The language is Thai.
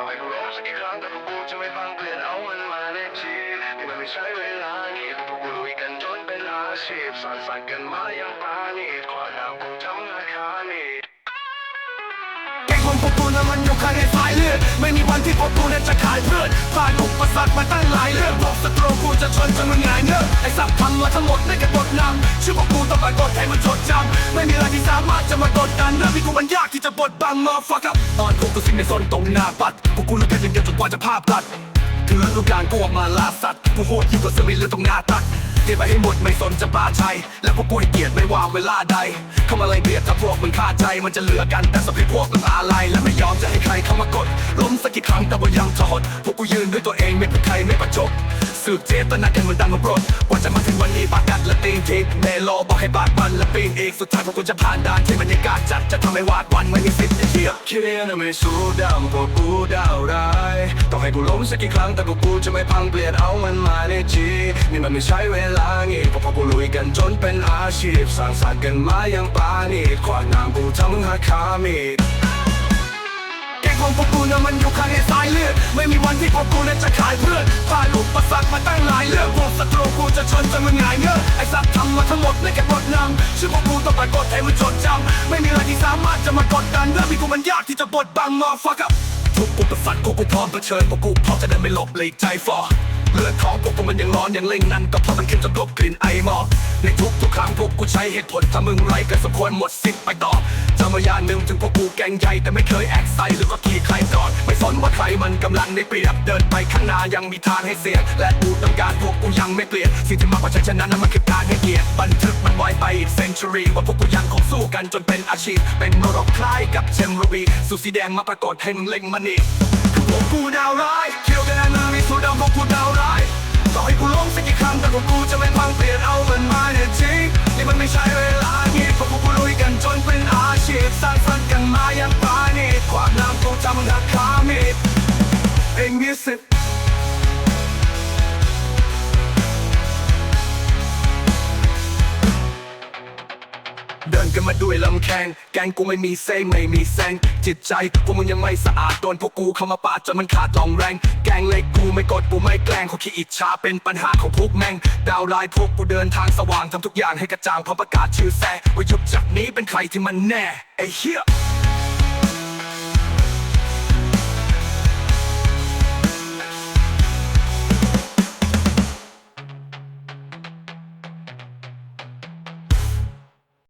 ต่อยกูแล้วสักกี่ครั้งแต่กูจะไม่ฟังเปลี่ยนเอามันมาในชีวิตนี่มันไม่ใช่เวลานี้พวกกูลุยกันจนเป็นอาชีพสั่นสั่นกันมาอย่างปานี่ขอดาวกูจำราคานี่แกงคนพวกกูนั้นมันอยู่ข้างในสายเลือดไม่มีวันที่พวกกูนั้นจะขายเพื่อนฝ่าหนอุประสรรคมาตั้ง ศัตรูกูจะชนจนมึงหงายเงือกไอ้สับทำมาทั้งหมดนั่นแค่บทนำชื่อพวกกูต้องปกฏให้มันจดจำไม่มีอะไรที่สามารถจะมากดดันเรื่องที่กูมันยากที่จะบดบังมาฟักกับตอนพวกกูสิ่งในโซนตรงหน้าปัดพวกกูเลิกกันอย่างเดียวจนกว่าจะภาพลัดถือลูกการกูออกมาล่าสัตว์กูโหดยิ่งกว่าเสือมีเลือดตรงหน้าตัดเก็บไปให้หมดไม่สนจะบ้าชัย และพวกกูให้เกียรติไม่ว่าเวลาใด เข้ามาเลยเบียดถ้าพวกมึงฆ่าใจ มันจะเหลือกันแต่สพิพวกมึงอะไร และไม่ยอมจะให้ใครเข้ามากด ล้มสักกี่ครั้งแต่ว่ายังทอดพวกกูยืนด้วยตัวเองไม่เป็นใครไม่ประจบ สืบเจตนากันมันดังมาบรดกว่าจะมาถึงวันนี้ปากกัดและตีนทิกเมโลบอกให้บาดมันและปีนอีกสุดท้ายพวกกูจะผ่านด่านที่บรรยากาศจัดจะทำให้วาดวันไม่มีสิทธิ์เทียบคิดยังไม่สู้ดาวพวกกูดาวร้ายต้องให้กูล้มสักกี่ครั้งแต่พวกกูจะไม่พังเปลี่ยนเอามันมาในชีนี่มันไม่ใช่เวลางี้เพราะพวกกูลุยกันจนเป็นอาชีพสร้างสรรค์กันมาอย่างปาณีขวางน้ำกูทำหาคามีดแกงของพวกกูนั้นมันอยู่ข้างในสายเลือดไม่มีวันที่พวกกูนั้นจะขายเพื่อนผ่าน ปรากฏให้มันจดจำไม่มีอะไรที่สามารถจะมากดดันเรื่องที่กูมันยากที่จะบดบังมาฟักกับทุกอุปสรรคพวกกูพร้อมเผชิญพวกกูพร้อมจะเดินไม่หลบหลีกใจฟอเลือดของพวกกูมันยังร้อนยังเล่งนั่นก็เพราะมันขึ้นจนกลบกลิ่นไอหมอกในทุกทุกครั้งพวกกูใช้เหตุผลถ้ามึงไร้ก็สมควรหมดสิทธิ์ไปต่อจำมายานหนึ่งถึงพวกกูแกงใหญ่แต่ไม่เคยแอกไซหรือก็ขี่ใครจอดไม่สนว่าใครมันกำลังได้เปรียบเดินไปข้างหน้ายังมีทางให้เสียและกูต้องการพวกกูยังไม่เปลี่ยนสิ่งที่มากกว่าชัยชนะนั้นมันคือการให้เกียรติ ชรีว่าพวกกูยังคงสู้กันจนเป็นอาชีพ เป็นมรดกคล้ายกับเชมรูบีสูสีแดงมาปรากฏให้มึงเล็งมันนี่พวกกูดาวร้ายเคียวกันนะมึงมีสูดำพวกกูดาวร้ายต่อให้กูล้มสักกี่ครั้งแต่พวกกูจะไม่พังเปลี่ยนเอามันมาเนี่ยจริงนี่มันไม่ใช่เวลางี้เพราะพวกกูลุยกันจนเป็นอาชีพสร้างสรรค์กันมาอย่างปาณีความน้ำคงจำมึงหักขามีดเองมีสิทธิ์ กันมาด้วยลำแข้งแกงกูไม่มีเส้นไม่มีแซงจิตใจพวกมึงยังไม่สะอาดโดนพวกกูเข้ามาปาดจนมันขาดลองแรง แกงเล็กกูไม่กดกูไม่แกล้งเขาขี้อิจฉาเป็นปัญหาของพวกแม่ง ดาวไลน์พวกกูเดินทางสว่างทำทุกอย่างให้กระจ่างพร้อมประกาศชื่อแซ่ว่ายุบจากนี้เป็นใครที่มันแน่ไอ้เหี้ย